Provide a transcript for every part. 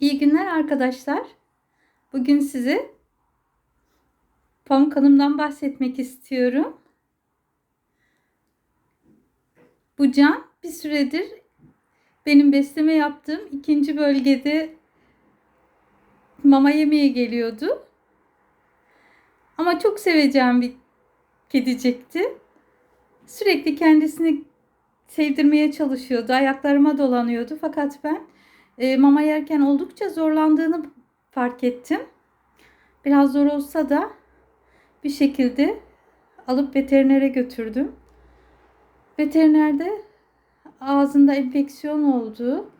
İyi günler arkadaşlar. Bugün size Pamuk Hanım'dan bahsetmek istiyorum. Bu can bir süredir benim besleme yaptığım ikinci bölgede mama yemeye geliyordu. Ama çok seveceğim bir kedicekti. Sürekli kendisini sevdirmeye çalışıyordu. Ayaklarıma dolanıyordu. Fakat ben e, mama yerken oldukça zorlandığını fark ettim. Biraz zor olsa da bir şekilde alıp veterinere götürdüm. Veterinerde ağzında enfeksiyon olduğu,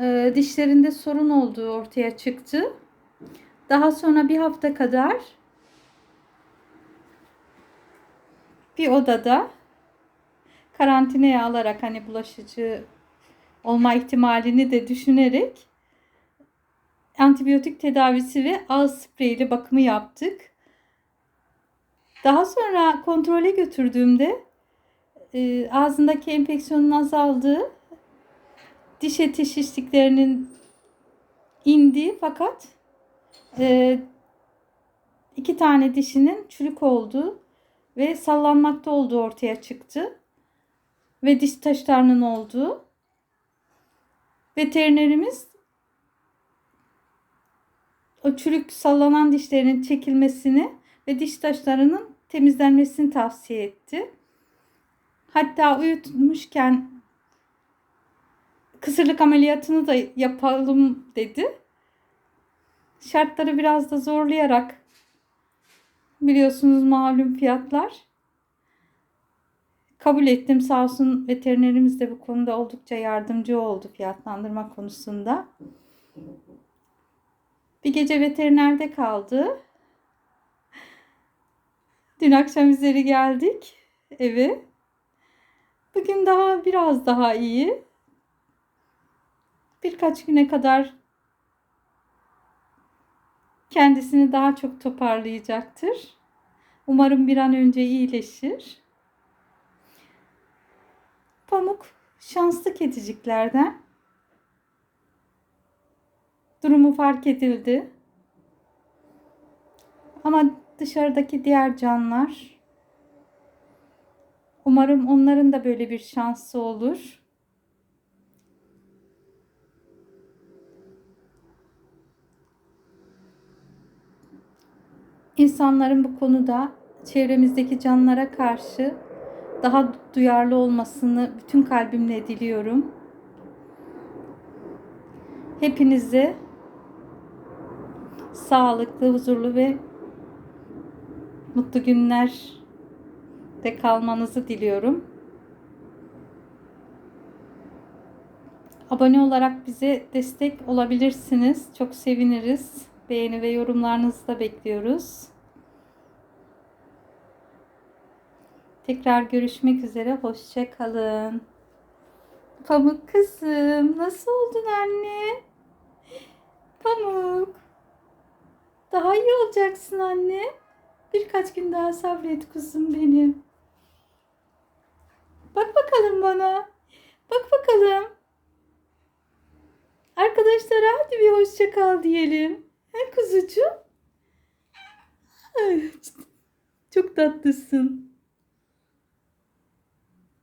e, dişlerinde sorun olduğu ortaya çıktı. Daha sonra bir hafta kadar bir odada karantinaya alarak hani bulaşıcı olma ihtimalini de düşünerek antibiyotik tedavisi ve ağız spreyli bakımı yaptık. Daha sonra kontrole götürdüğümde e, ağzındaki enfeksiyonun azaldığı, diş eti şişliklerinin indi fakat e, iki tane dişinin çürük olduğu ve sallanmakta olduğu ortaya çıktı ve diş taşlarının olduğu veterinerimiz o çürük sallanan dişlerinin çekilmesini ve diş taşlarının temizlenmesini tavsiye etti. Hatta uyutmuşken kısırlık ameliyatını da yapalım dedi. Şartları biraz da zorlayarak biliyorsunuz malum fiyatlar kabul ettim. Sağ olsun veterinerimiz de bu konuda oldukça yardımcı oldu fiyatlandırma konusunda. Bir gece veterinerde kaldı. Dün akşam üzeri geldik eve. Bugün daha biraz daha iyi. Birkaç güne kadar kendisini daha çok toparlayacaktır. Umarım bir an önce iyileşir. Pamuk şanslı kediciklerden. Durumu fark edildi. Ama dışarıdaki diğer canlar umarım onların da böyle bir şansı olur. İnsanların bu konuda çevremizdeki canlara karşı daha duyarlı olmasını bütün kalbimle diliyorum. Hepinize sağlıklı, huzurlu ve mutlu günler de kalmanızı diliyorum. Abone olarak bize destek olabilirsiniz. Çok seviniriz. Beğeni ve yorumlarınızı da bekliyoruz. Tekrar görüşmek üzere. Hoşça kalın. Pamuk kızım, nasıl oldun anne? Pamuk. Daha iyi olacaksın anne. Birkaç gün daha sabret kuzum benim. Bak bakalım bana. Bak bakalım. Arkadaşlara hadi bir hoşça kal diyelim. He kuzucuğum? Çok tatlısın.